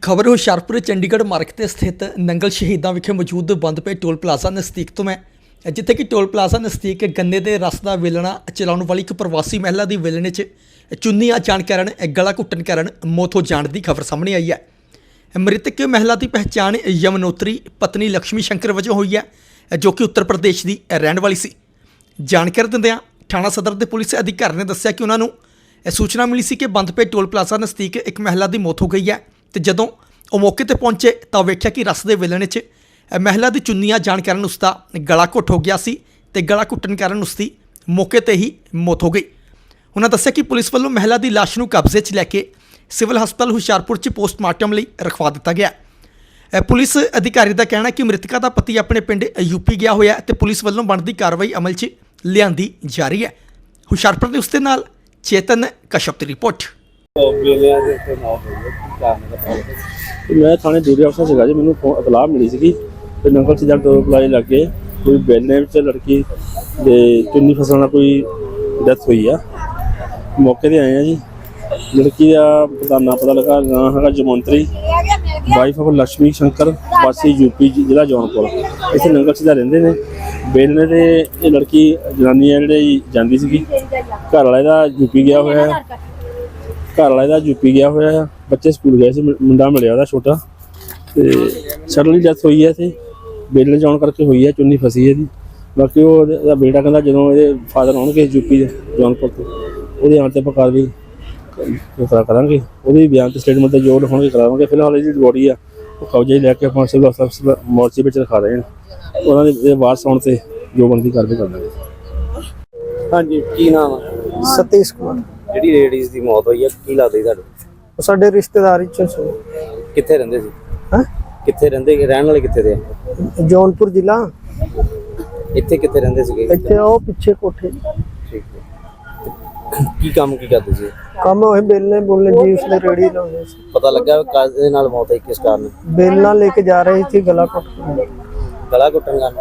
ਖਬਰ ਹੁਸ਼ਿਆਰਪੁਰ ਚੰਡੀਗੜ੍ਹ ਮਾਰਗ ਤੇ ਸਥਿਤ ਨੰਗਲ ਸ਼ਹੀਦਾਂ ਵਿਖੇ ਮੌਜੂਦ ਬੰਦ ਪਏ ਟੋਲ ਪਲਾਜ਼ਾ ਨਜ਼ਦੀਕ ਤੋਂ ਮੈਂ, ਜਿੱਥੇ ਕਿ ਟੋਲ ਪਲਾਜ਼ਾ ਨਜ਼ਦੀਕ ਗੰਨੇ ਦੇ ਰਸ ਦਾ ਵੇਲਣਾ ਚਲਾਉਣ ਵਾਲੀ ਇੱਕ ਪ੍ਰਵਾਸੀ ਮਹਿਲਾ ਦੀ ਵੇਲਣੇ 'ਚ ਚੁੰਨੀਆਂ ਜਾਣ ਕਾਰਨ ਗਲਾ ਘੁੱਟਣ ਕਾਰਨ ਮੌਤ ਹੋ ਜਾਣ ਦੀ ਖਬਰ ਸਾਹਮਣੇ ਆਈ ਹੈ। ਮ੍ਰਿਤਕ ਮਹਿਲਾ ਦੀ ਪਹਿਚਾਣ ਯਮਨੋਤਰੀ ਪਤਨੀ ਲక్ష్ਮੀ ਸ਼ੰਕਰ ਵਜੋਂ ਹੋਈ ਹੈ, ਜੋ ਕਿ ਉੱਤਰ ਪ੍ਰਦੇਸ਼ ਦੀ ਰਹਿਣ ਵਾਲੀ ਸੀ। ਜਾਣਕਾਰੀ ਦਿੰਦਿਆਂ ਥਾਣਾ ਸਦਰ ਦੇ ਪੁਲਿਸ ਅਧਿਕਾਰੀ ਨੇ ਦੱਸਿਆ ਕਿ ਉਹਨਾਂ ਨੂੰ ਇਹ ਸੂਚਨਾ ਮਿਲੀ ਸੀ ਕਿ ਬੰਦ ਪਏ ਟੋਲ ਪਲਾਜ਼ਾ ਨਜ਼ਦੀਕ ਇੱਕ ਮਹਿਲਾ ਦੀ ਮੌਤ ਹੋ ਗਈ ਹੈ। ਤੇ ਜਦੋਂ ਉਹ ਮੌਕੇ ਤੇ ਪਹੁੰਚੇ ਤਾਂ ਵੇਖਿਆ ਕਿ ਰਸ ਦੇ ਵੇਲਣੇ 'ਚ ਮਹਿਲਾ ਦੀ ਚੁੰਨੀਆਂ ਜਾਣ ਕਾਰਨ ਉਸ ਦਾ ਗਲਾ ਘੁੱਟ ਹੋ ਗਿਆ ਸੀ ਤੇ ਗਲਾ ਘੁੱਟਣ ਕਾਰਨ ਉਸ ਦੀ ਮੌਕੇ ਤੇ ਹੀ ਮੌਤ ਹੋ ਗਈ। ਉਹਨਾਂ ਦੱਸਿਆ ਕਿ ਪੁਲਿਸ ਵੱਲੋਂ ਮਹਿਲਾ ਦੀ ਲਾਸ਼ ਨੂੰ ਕਬਜ਼ੇ 'ਚ ਲੈ ਕੇ ਸਿਵਲ ਹਸਪਤਾਲ ਹੁਸ਼ਿਆਰਪੁਰ 'ਚ ਪੋਸਟਮਾਰਟਮ ਲਈ ਰਖਵਾ ਦਿੱਤਾ ਗਿਆ। ਪੁਲਿਸ ਅਧਿਕਾਰੀ ਦਾ ਕਹਿਣਾ ਕਿ ਮ੍ਰਿਤਕਾ ਦਾ ਪਤੀ ਆਪਣੇ ਪਿੰਡ ਯੂਪੀ ਗਿਆ ਹੋਇਆ ਹੈ ਤੇ ਪੁਲਿਸ ਵੱਲੋਂ ਬਣਦੀ ਕਾਰਵਾਈ ਅਮਲ 'ਚ ਲਿਆਂਦੀ ਜਾ ਰਹੀ ਹੈ। ਹੁਸ਼ਿਆਰਪੁਰ ਦੇ ਉਸਦੇ ਨਾਲ ਚੇਤਨ ਕਸ਼ਪ ਦੀ ਰਿਪੋਰਟ। ਵੇਲਿਆਂ ਦੇ ਉੱਤੇ ਮੌਤ ਹੋਈ ਕਾਰਨ ਦਾ ਤੇ ਮੈਂ ਥਾਣੇ ਡਿਊਟੀ ਅਫਸਰ ਸੀਗਾ ਜੀ, ਮੈਨੂੰ ਫੋਨ ਇਤਲਾਹ ਮਿਲੀ ਸੀਗੀ ਤੇ ਨੰਗਲ ਸਿੱਧਾ ਟੋਲ ਪਲਾਜ਼ੇ ਲੱਗੇ, ਕੋਈ ਬੈਲੇ ਵਿੱਚ ਲੜਕੀ ਦੇ ਚੁੰਨੀ ਫਸਣ ਨਾਲ ਕੋਈ ਡੈਥ ਹੋਈ ਆ। ਮੌਕੇ ਤੇ ਆਏ ਆ ਜੀ। ਲੜਕੀ ਦਾ ਪਤਾ ਨਾ ਪਤਾ ਲੱਗਾ, ਨਾਂ ਹੈਗਾ ਜਮੰਤਰੀ। ਵਾਈਫ ਆਫ ਲక్ష్ਮੀ ਸ਼ੰਕਰ, ਵਾਸੀ ਯੂਪੀ ਜ਼ਿ- ਜ਼ਿਲ੍ਹਾ ਜੌਨਪੁਰ। ਇੱਥੇ ਨੰਗਲ ਸਿੱਧਾ ਰਹਿੰਦੇ ਨੇ। ਬੇਲਣੇ ਦੇ ਇਹ ਲੜਕੀ ਜਨਾਨੀ ਆ ਜਿਹੜੀ, ਜਾਂਦੀ ਸੀਗੀ। ਘਰ ਵਾਲੇ ਦਾ ਯੂਪੀ ਗਿਆ ਹੋਇਆ। ਹੈ ਘਰ ਵਾਲਾ ਇਹਦਾ ਯੂਪੀ ਗਿਆ ਹੋਇਆ ਆ ਬੱਚੇ ਸਕੂਲ ਗਏ ਸੀ ਮੁੰਡਾ ਮਿਲਿਆ ਉਹਦਾ ਛੋਟਾ। ਤੇ ਸਡਨਲੀ ਡੈਥ ਹੋਈ ਹੈ ਤੇ ਬੇਲਣੇ ਜਾਣ ਕਰਕੇ ਹੋਈ ਹੈ ਚੁੰਨੀ ਫਸੀ ਇਹਦੀ। ਬਾਕੀ ਉਹ ਉਹਦੇ- ਬੇਟਾ ਕਹਿੰਦਾ ਜਦੋਂ ਇਹਦੇ ਫਾਦਰ ਆਉਣਗੇ ਯੂਪੀ ਦੇ ਜੌਨਪੁਰ ਤੋਂ ਉਹਦੇ ਆਉਣ ਤੇ ਆਪਾਂ ਕਾਰਵਾਈ ਕ- ਕਰਾ ਕਰਾਂਗੇ। ਉਹਦੇ ਬਿਆਨ ਤੇ ਸਟੇਟਮੈਂਟ ਤੇ ਜੋ ਲਿਖਾਉਣਗੇ ਕਰਾਵਾਂਗੇ। ਫਿਲਹਾਲ ਇਹਦੀ ਬੋਡੀ ਆ ਉਹ ਕਬਜ਼ੇ ਲੈ ਕੇ ਆਪਾਂ ਸਿਵਲ ਹਸਪਤਾਲ ਮੋਰਚੇ ਵਿੱਚ ਰਖਾ ਰਹੇ ਹਾਂ। ਉਹਨਾਂ ਦੇ ਵਾਰਸ ਆਉਣ ਤੇ ਜੋ ਬਣਦੀ ਕਾਰਵਾਈ ਕਰਾਂਗੇ ਹਾਂਜੀ ਕੀ ਨਾਮ ਹੈ ਸਤੀਸ਼ ਕੁਮਾਰ। ਜਿਹੜੀ ਲੇਡੀਜ਼ ਦੀ ਮੌਤ ਹੋਈ ਹੈ ਕੀ ਲੱਗਦਾ ਜੀ ਤੁਹਾਨੂੰ? ਉਹ ਸਾਡੇ ਰਿਸ਼ਤੇਦਾਰੀ ਚ ਸੀ। ਕਿੱਥੇ ਰਹਿੰਦੇ ਸੀ? ਹੈਂ? ਕਿੱਥੇ ਰਹਿੰਦੇ ਰਹਿਣ ਵਾਲੇ ਕਿੱਥੇ ਦੇ ਆ? ਜੌਨਪੁਰ ਜ਼ਿਲ੍ਹਾ। ਇੱਥੇ ਕਿੱਥੇ ਰਹਿੰਦੇ ਸੀਗੇ? ਇੱਥੇ ਉਹ ਪਿੱਛੇ ਕੋਠੇ। ਠੀਕ ਹੈ। ਕੀ ਕੰਮ ਕੀ ਕਰਦੇ ਸੀ? ਕੰਮ ਹੋਏ ਬੇਲਨੇ ਬੋਲਨੇ ਜੀ ਉਸਨੇ ਰੇੜੀ ਲਾਉਂਦੇ ਸੀ। ਪਤਾ ਲੱਗਾ ਕਾਹਦੇ ਨਾਲ ਮੌਤ ਹੋਈ ਕਿਸ ਕਾਰਨ? ਬੇਲਣਾ ਲੈ ਕੇ ਜਾ ਰਹੀ ਸੀ ਗਲਾ ਕੱਟ ਕੇ। ਗਲਾ ਘੁੱਟਣ ਕਾਰਨ।